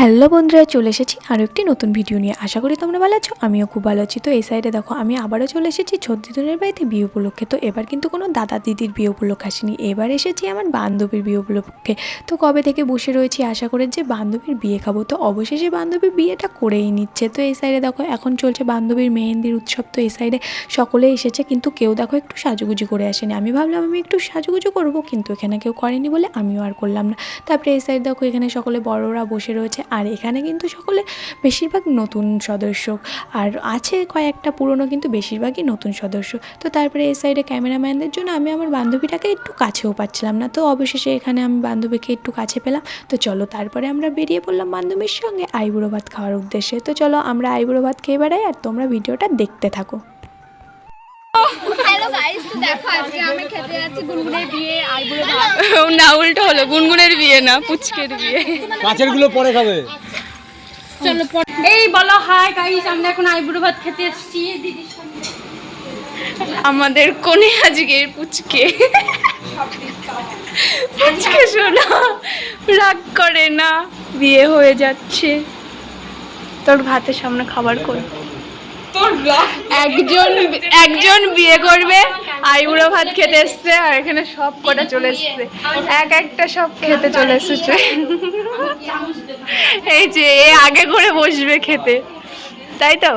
Hello বন্ধুরা, চলে এসেছি আরও একটি নতুন ভিডিও নিয়ে। আশা করি তোমরা ভালো আছো, আমিও খুব ভালো আছি। তো এই সাইডে দেখো, আমি আবারও চলে এসেছি ছদ্দিদনের বাড়িতে বিয়ে উপলক্ষে। তো এবার কিন্তু কোনো দাদা দিদির বিয়ে উপলক্ষে আসেনি। এবার এসেছি আমার বান্ধবীর বিয়ে উপলক্ষে। তো কবে থেকে বসে রয়েছি আশা করে যে বান্ধবীর বিয়ে খাব। তো অবশেষে বান্ধবীর বিয়েটা করেই নিচ্ছে। তো এই সাইডে দেখো, এখন চলছে বান্ধবীর মেহেন্দির উৎসব। তো এই সাইডে সকলে এসেছে, কিন্তু কেউ দেখো একটু সাজুগুজু করে আসেনি। আমি ভাবলাম, আমি একটু সাজুগুজু করব, কিন্তু এখানে কেউ করেনি বলে আমিও আর করলাম না। তারপরে এই সাইড দেখো, এখানে সকলে বড়রা বসে রয়েছে। আর এখানে কিন্তু সকলে বেশিরভাগ নতুন সদস্য। আর আছে কয়েকটা পুরনো কিন্তু বেশিরভাগই নতুন সদস্য। তো তারপরে এই সাইডে ক্যামেরাম্যানদের জন্য আমি আমার বান্ধবীটাকে একটু কাছেও পাচ্ছিলাম না। তো অবশেষে এখানে আমি বান্ধবীকে একটু কাছে পেলাম। তো চলো তারপরে আমরা বেরিয়ে পড়লাম বান্ধবীর সঙ্গে আইবুড়ো ভাত খাওয়ার উদ্দেশ্যে। তো চলো আমরা আইবুড়ো ভাত খেয়ে বেড়াই আর তোমরা ভিডিওটা দেখতে থাকো। হ্যালো গাইস তো দেখো আজকে আমি খেতে যাচ্ছি গুনগুনের বিয়ে আইবুড়ো ভাত না উল্টো হলো গুনগুনের বিয়ে না পুচকের বিয়ে। কাঁচেরগুলো পরে খাবে। চলো এই বলো হাই গাইস আমরা এখন আইবুড়ো ভাত খেতে এসেছি। আমাদের কোনে আজকে পুচকে। পুচকে শোনা রাগ করে না বিয়ে হয়ে যাচ্ছে। তোর ভাতের সামনে খাবার কই? একজন একজন বিয়ে করবে আইবুড়ো ভাত খেতে এসছে আর এখানে সব কটা চলে এসছে। এক একটা সব খেতে চলে এসেছে। এই যে এ আগে করে বসবে খেতে। তাই তো?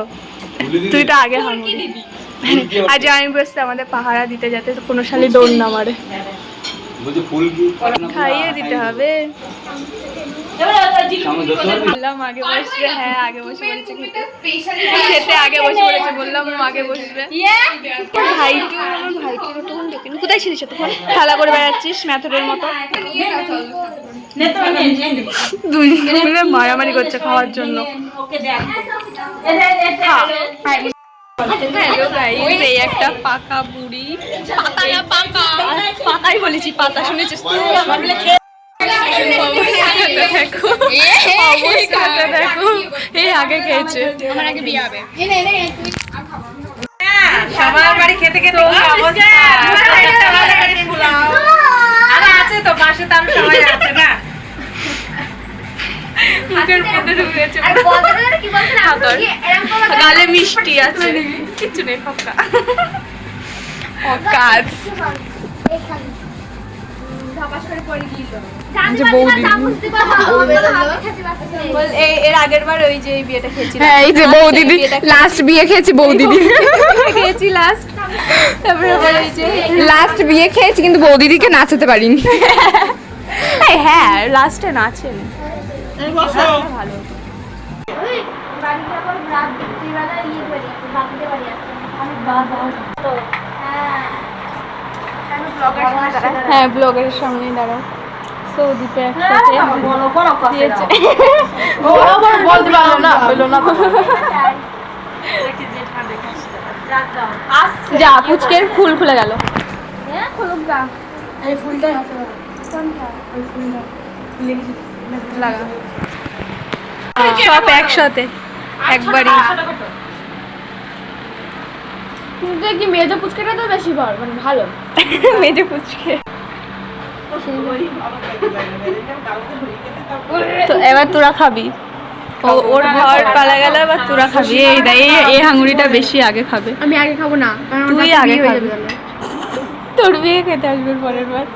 তুই তো আগে হাঙ্গি আজ আমি বসতে আমাদের পাহারা দিতে যাতে কোনো শালি দৌড় না মারে। খাইয়ে দিতে হবে। বললাম আগে বসবে হ্যাঁ আগে বসে পড়েছে খেতে আগে বসে পড়েছে বললাম আগে বসবে। ভাইটু আমার ভাইটুর তখন দেখিনি কোথায় ছিলিস তখন খেলা করে বেড়াচ্ছিস ম্যাথরের মতো? দুই মারামারি করছে খাওয়ার জন্য। এই একটা পাকা বুড়ি। পাতা পাকা। পাতাই বলেছি পাতা শুনেছিস অবস্থাটা দেখো অবস্থাটা দেখো এই আগে খেয়েছে আমার আগে বিয়ে হবে সবার বাড়ি খেতে খেতে আরে আছে তো পাশে তো আমি সবাই আছে না গেলে মিষ্টি আছে। কিচ্ছু নেই ফাঁকা অকাজ এর আগের বার ওই যে এই বিয়েটা খেয়েছি হ্যাঁ এই যে লাস্ট বিয়ে খেয়েছি খেয়েছি লাস্ট। তারপরে এই যে লাস্ট বিয়ে খেয়েছি কিন্তু বউ দিদিকে নাচাতে পারিনি। হ্যাঁ লাস্টে নাচেন ভালো। ইয়ে বাড়ি আছে আমি বাবা তো হ্যাঁ আমি ব্লগার হ্যাঁ ব্লগের সামনে দাঁড়াও। সৌদিতে একসাথে দিয়েছে। যা পুচকের ফুল খুলে গেল। হ্যাঁ লাগা। সব একসাথে একবারই। কিন্তু কি মেজো পুচকাটা তো বেশি বড় মানে ভালো। মেজে পুচকে। তো এবার তোরা খাবি। ওর পালা গেল এবার তোরা খাবি। এই দা এই বেশি আগে খাবে। আমি আগে খাব না তুই আগে খাবি। তোর বিয়ে খেতে আসবে পরের বার।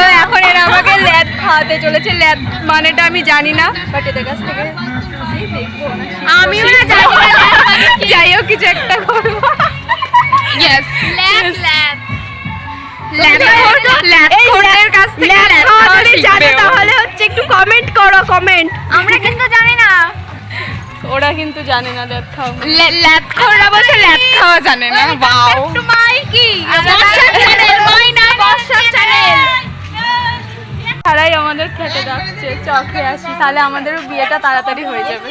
তো এখন এরা আমাকে খাওয়াতে চলেছে। মানেটা আমি জানি না। বাট এদের কাছ থেকে আমিও না কিছু একটা করব। ইয়েস ল্যাদ ল্যাদ তাহলে হচ্ছে একটু কমেন্ট করো কমেন্ট আমরা কিন্তু জানি না। ওরা কিন্তু জানে না ল্যাদ খাওয়া। ল্যাদ খাওয়া বলছে ল্যাদ খাওয়া জানে না বাও একটু মাইকি বর্ষা চ্যানেল মাইনা বর্ষা চ্যানেল তারাই আমাদের খেতে যাচ্ছে চকে আসি তাহলে আমাদেরও বিয়েটা তাড়াতাড়ি হয়ে যাবে।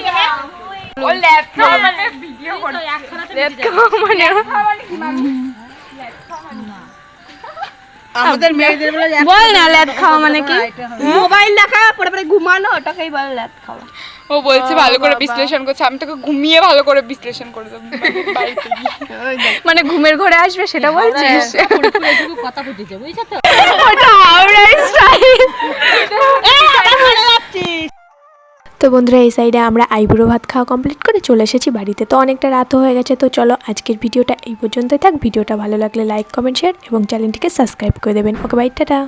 ও খাওয়া মানে ভিডিও করছে ল্যাদ খাওয়া মানে আমাদের মেয়েদের বল না ল্যাদ খাওয়া মানে কি? মোবাইল দেখা পরে পরে ঘুমানো ওটাকেই বলে ল্যাদ খাওয়া। ও বলছে ভালো করে বিশ্লেষণ করছে আমি তোকে ঘুমিয়ে ভালো করে বিশ্লেষণ করে দেবো। মানে ঘুমের ঘরে আসবে সেটা বলছিস? কথা ফুটেছে বুঝছ তো? ওটা হাওড়া স্টাইল তো বন্ধুরা, এই সাইডে আমরা আইব্রো ভাত খাওয়া কমপ্লিট করে চলে এসেছি বাড়িতে। তো অনেকটা রাতও হয়ে গেছে, তো চলো আজকের ভিডিওটা এই পর্যন্তই থাক। ভিডিওটা ভালো লাগলে লাইক কমেন্ট শেয়ার এবং চ্যানেলটিকে সাবস্ক্রাইব করে দেবেন। Okay bye tata.